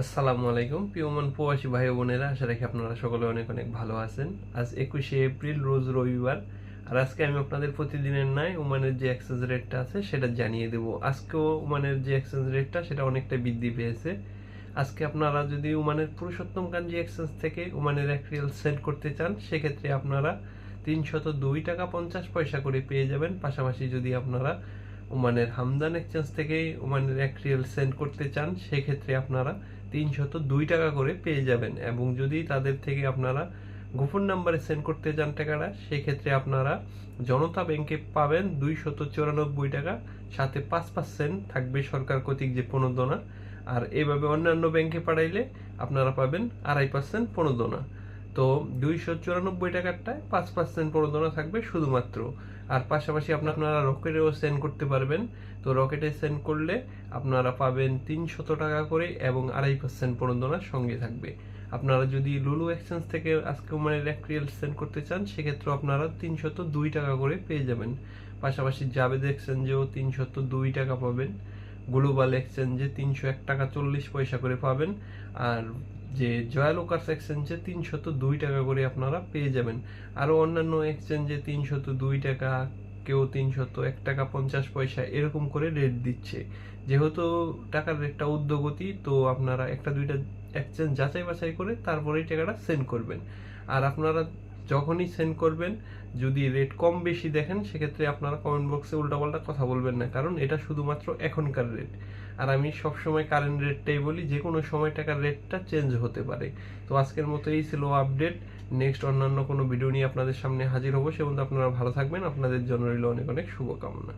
আসসালামু আলাইকুম পিওমান প্রবাসী ভাই বোনেরা, আশা রাখি আপনারা সকলে অনেক অনেক ভালো আছেন। আজ একুশে এপ্রিল, রোজ রবিবার। আর আজকে আমি আপনাদের প্রতিদিনের নয় ওমানের যে এক্সচেঞ্জ রেটটা আছে, সেটা জানিয়ে দেবো। আজকেও ওমানের যে এক্সচেঞ্জ রেটটা সেটা অনেকটা বৃদ্ধি পেয়েছে। আজকে আপনারা যদি ওমানের পুরুষোত্তম কাঞ্জি এক্সচেঞ্জ থেকে ওমানের এক রিয়েল সেন্ড করতে চান, সেক্ষেত্রে আপনারা তিনশত দুই টাকা পঞ্চাশ পয়সা করে পেয়ে যাবেন। পাশাপাশি যদি আপনারা ওমানের হামদান এক্সচেঞ্জ থেকে ওমানের এক রিয়েল সেন্ড করতে চান, সেক্ষেত্রে আপনারা তিনশত দুই টাকা করে পেয়ে যাবেন। এবং যদি তাদের থেকে আপনারা গোপন নাম্বারে সেন্ড করতে চান টাকাটা, সেক্ষেত্রে আপনারা জনতা ব্যাংকে পাবেন দুইশত চুরানব্বই টাকা। সাথে পাঁচ পার্সেন্ট থাকবে সরকার কর্তৃক যে প্রণোদনা আর এভাবে অন্যান্য ব্যাংকে পাঠাইলে আপনারা পাবেন আড়াই পার্সেন্ট প্রণোদনা তো দুইশো চুরানব্বই টাকারটায় পাঁচ পার্সেন্ট প্রণোদনা থাকবে শুধুমাত্র। আর পাশাপাশি আপনার রকেটেও সেন্ড করতে পারবেন। তো রকেটে সেন্ড করলে আপনারা পাবেন তিনশত টাকা করে এবং আড়াই পার্সেন্ট প্রণোদনা সঙ্গে থাকবে। আপনারা যদি লুলু এক্সচেঞ্জ থেকে আজকে মানে এক রিয়েল সেন্ড করতে চান সেক্ষেত্রে আপনারা তিনশত দুই টাকা করে পেয়ে যাবেন। পাশাপাশি জাবেদ এক্সচেঞ্জেও তিনশত দুই টাকা পাবেন। গ্লোবাল এক্সচেঞ্জে তিনশো এক টাকা চল্লিশ পয়সা করে পাবেন। আর যে জয়ালোকার্স এক্সচেঞ্জে তিনশত দুই টাকা করে আপনারা পেয়ে যাবেন। আরও অন্যান্য এক্সচেঞ্জে তিনশত দুই টাকা, কেউ তিনশত এক টাকা পঞ্চাশ পয়সা এরকম করে রেট দিচ্ছে। যেহেতু টাকার রেটটা উদ্যোগতি, তো আপনারা একটা দুইটা এক্সচেঞ্জ যাচাই বাছাই করে তারপরেই টাকাটা সেন্ড করবেন। আর আপনারা যখনই সেন্ড করবেন, যদি রেট কম বেশি দেখেন, সেক্ষেত্রে আপনারা কমেন্ট বক্সে উল্টাপাল্টা কথা বলবেন না, কারণ এটা শুধুমাত্র এখনকার রেট আর আমি সবসময় কারেন্ট রেটটাই বলি যে কোনো সময় টাকার রেটটা চেঞ্জ হতে পারে। তো আজকের মতো এই ছিল আপডেট নেক্সট অন্যান্য কোনো ভিডিও নিয়ে আপনাদের সামনে হাজির হব। সে পর্যন্ত আপনারা ভালো থাকবেন। আপনাদের জন্য রইল অনেক অনেক শুভকামনা।